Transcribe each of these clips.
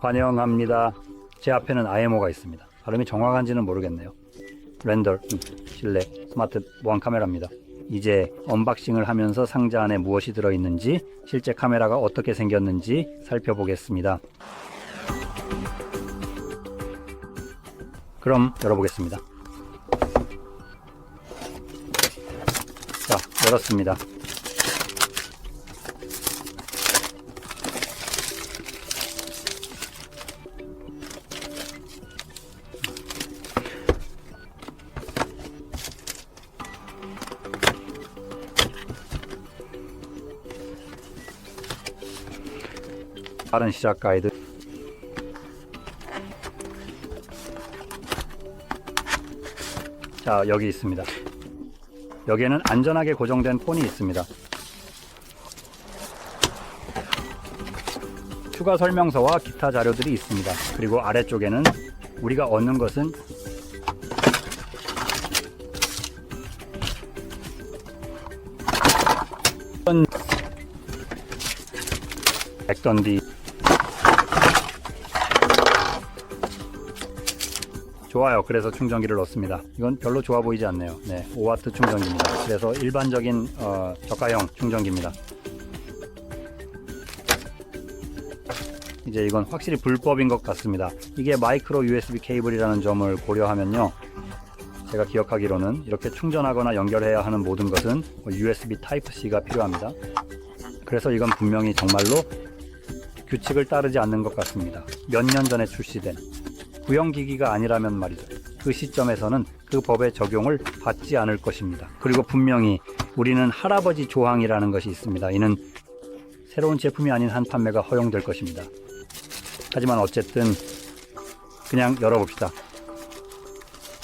환영합니다. 제 앞에는 IMO가 있습니다. 발음이 정확한지는 모르겠네요. 렌더, 음, 실내, 스마트 보안 카메라입니다. 이제 언박싱을 하면서 상자 안에 무엇이 들어있는지, 실제 카메라가 어떻게 생겼는지 살펴보겠습니다. 그럼 열어보겠습니다. 자, 열었습니다. 빠른 시작 가이드. 자 여기 있습니다. 여기에는 안전하게 고정된 폰이 있습니다. 추가 설명서와 기타 자료들이 있습니다. 그리고 아래쪽에는 우리가 얻는 것은 백던디 좋아요. 그래서 충전기를 넣습니다. 이건 별로 좋아 보이지 않네요. 네, 5와트 충전기입니다. 그래서 일반적인 어, 저가형 충전기입니다. 이제 이건 확실히 불법인 것 같습니다. 이게 마이크로 USB 케이블이라는 점을 고려하면요. 제가 기억하기로는 이렇게 충전하거나 연결해야 하는 모든 것은 USB Type-C가 필요합니다. 그래서 이건 분명히 정말로 규칙을 따르지 않는 것 같습니다. 몇 년 전에 출시된 구형기기가 아니라면 말이죠. 그 시점에서는 그 법의 적용을 받지 않을 것입니다. 그리고 분명히 우리는 할아버지 조항이라는 것이 있습니다. 이는 새로운 제품이 아닌 한 판매가 허용될 것입니다. 하지만 어쨌든 그냥 열어봅시다.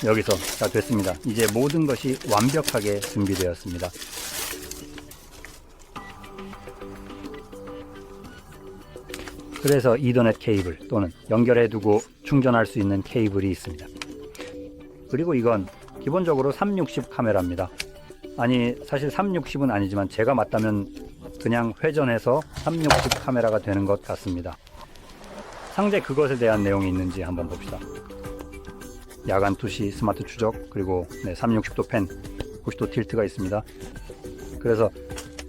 여기서 자 됐습니다. 이제 모든 것이 완벽하게 준비되었습니다. 그래서 이더넷 케이블 또는 연결해 두고 충전할 수 있는 케이블이 있습니다. 그리고 이건 기본적으로 360 카메라입니다. 아니 사실 360은 아니지만 제가 맞다면 그냥 회전해서 360 카메라가 되는 것 같습니다. 상대 그것에 대한 내용이 있는지 한번 봅시다. 야간 투시 스마트 추적 그리고 네, 360도 펜 90도 틸트가 있습니다. 그래서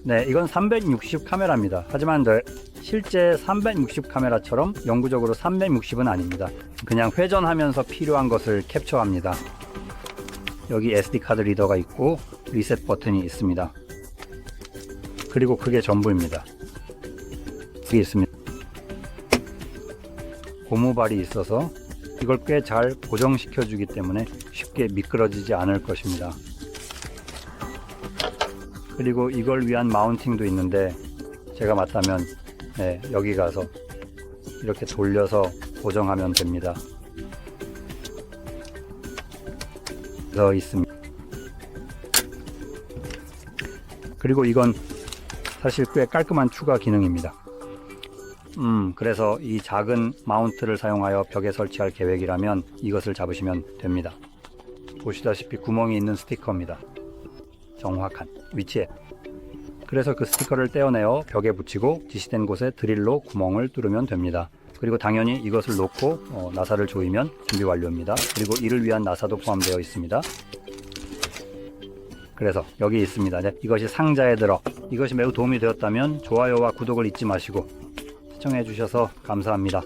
네 이건 360 카메라입니다. 하지만 네, 실제 360 카메라처럼 영구적으로 360은 아닙니다. 그냥 회전하면서 필요한 것을 캡처합니다. 여기 SD 카드 리더가 있고 리셋 버튼이 있습니다. 그리고 그게 전부입니다. 여기 있습니다. 고무발이 있어서 이걸 꽤 잘 고정시켜 주기 때문에 쉽게 미끄러지지 않을 것입니다. 그리고 이걸 위한 마운팅도 있는데 제가 맞다면 네, 여기 가서 이렇게 돌려서 고정하면 됩니다. 더 있습니다. 그리고 이건 사실 꽤 깔끔한 추가 기능입니다. 음, 그래서 이 작은 마운트를 사용하여 벽에 설치할 계획이라면 이것을 잡으시면 됩니다. 보시다시피 구멍이 있는 스티커입니다. 정확한 위치에. 그래서 그 스티커를 떼어내어 벽에 붙이고 지시된 곳에 드릴로 구멍을 뚫으면 됩니다. 그리고 당연히 이것을 놓고 어, 나사를 조이면 준비 완료입니다. 그리고 이를 위한 나사도 포함되어 있습니다. 그래서 여기 있습니다. 네, 이것이 상자에 들어 이것이 매우 도움이 되었다면 좋아요와 구독을 잊지 마시고 시청해 주셔서 감사합니다.